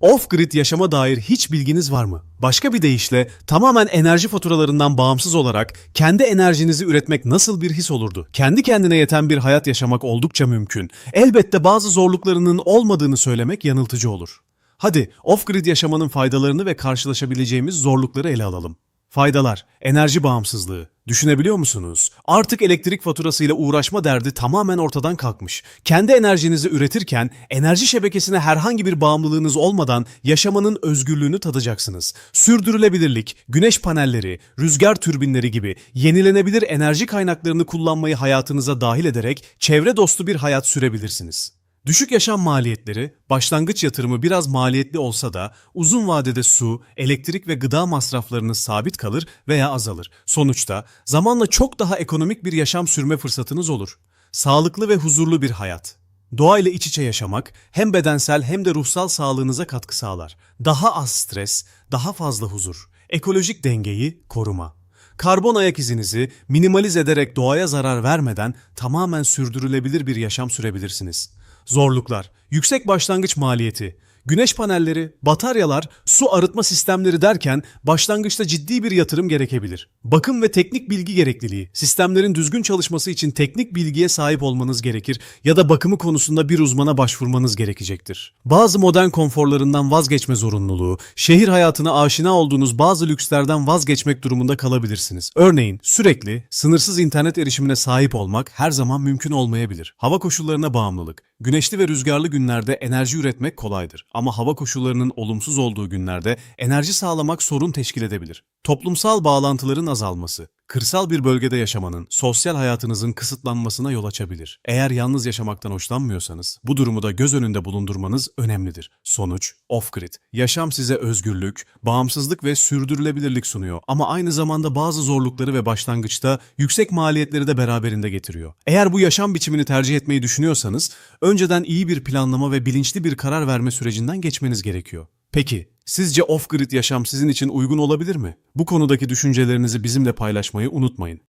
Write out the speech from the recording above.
Off-grid yaşama dair hiç bilginiz var mı? Başka bir deyişle tamamen enerji faturalarından bağımsız olarak kendi enerjinizi üretmek nasıl bir his olurdu? Kendi kendine yeten bir hayat yaşamak oldukça mümkün. Elbette bazı zorluklarının olmadığını söylemek yanıltıcı olur. Hadi off-grid yaşamanın faydalarını ve karşılaşabileceğimiz zorlukları ele alalım. Faydalar, enerji bağımsızlığı. Düşünebiliyor musunuz? Artık elektrik faturasıyla uğraşma derdi tamamen ortadan kalkmış. Kendi enerjinizi üretirken enerji şebekesine herhangi bir bağımlılığınız olmadan yaşamanın özgürlüğünü tadacaksınız. Sürdürülebilirlik, güneş panelleri, rüzgar türbinleri gibi yenilenebilir enerji kaynaklarını kullanmayı hayatınıza dahil ederek çevre dostu bir hayat sürebilirsiniz. Düşük yaşam maliyetleri, başlangıç yatırımı biraz maliyetli olsa da uzun vadede su, elektrik ve gıda masraflarınız sabit kalır veya azalır. Sonuçta zamanla çok daha ekonomik bir yaşam sürme fırsatınız olur. Sağlıklı ve huzurlu bir hayat. Doğayla iç içe yaşamak hem bedensel hem de ruhsal sağlığınıza katkı sağlar. Daha az stres, daha fazla huzur. Ekolojik dengeyi koruma. Karbon ayak izinizi minimalize ederek doğaya zarar vermeden tamamen sürdürülebilir bir yaşam sürebilirsiniz. Zorluklar, yüksek başlangıç maliyeti, güneş panelleri, bataryalar, su arıtma sistemleri derken başlangıçta ciddi bir yatırım gerekebilir. Bakım ve teknik bilgi gerekliliği, sistemlerin düzgün çalışması için teknik bilgiye sahip olmanız gerekir ya da bakımı konusunda bir uzmana başvurmanız gerekecektir. Bazı modern konforlarından vazgeçme zorunluluğu, şehir hayatına aşina olduğunuz bazı lükslerden vazgeçmek durumunda kalabilirsiniz. Örneğin sürekli sınırsız internet erişimine sahip olmak her zaman mümkün olmayabilir. Hava koşullarına bağımlılık, Güneşli ve rüzgarlı günlerde enerji üretmek kolaydır ama hava koşullarının olumsuz olduğu günlerde enerji sağlamak sorun teşkil edebilir. Toplumsal bağlantıların azalması, kırsal bir bölgede yaşamanın sosyal hayatınızın kısıtlanmasına yol açabilir. Eğer yalnız yaşamaktan hoşlanmıyorsanız bu durumu da göz önünde bulundurmanız önemlidir. Sonuç, off-grid. Yaşam size özgürlük, bağımsızlık ve sürdürülebilirlik sunuyor ama aynı zamanda bazı zorlukları ve başlangıçta yüksek maliyetleri de beraberinde getiriyor. Eğer bu yaşam biçimini tercih etmeyi düşünüyorsanız önceden iyi bir planlama ve bilinçli bir karar verme sürecinden geçmeniz gerekiyor. Peki, sizce off-grid yaşam sizin için uygun olabilir mi? Bu konudaki düşüncelerinizi bizimle paylaşmayı unutmayın.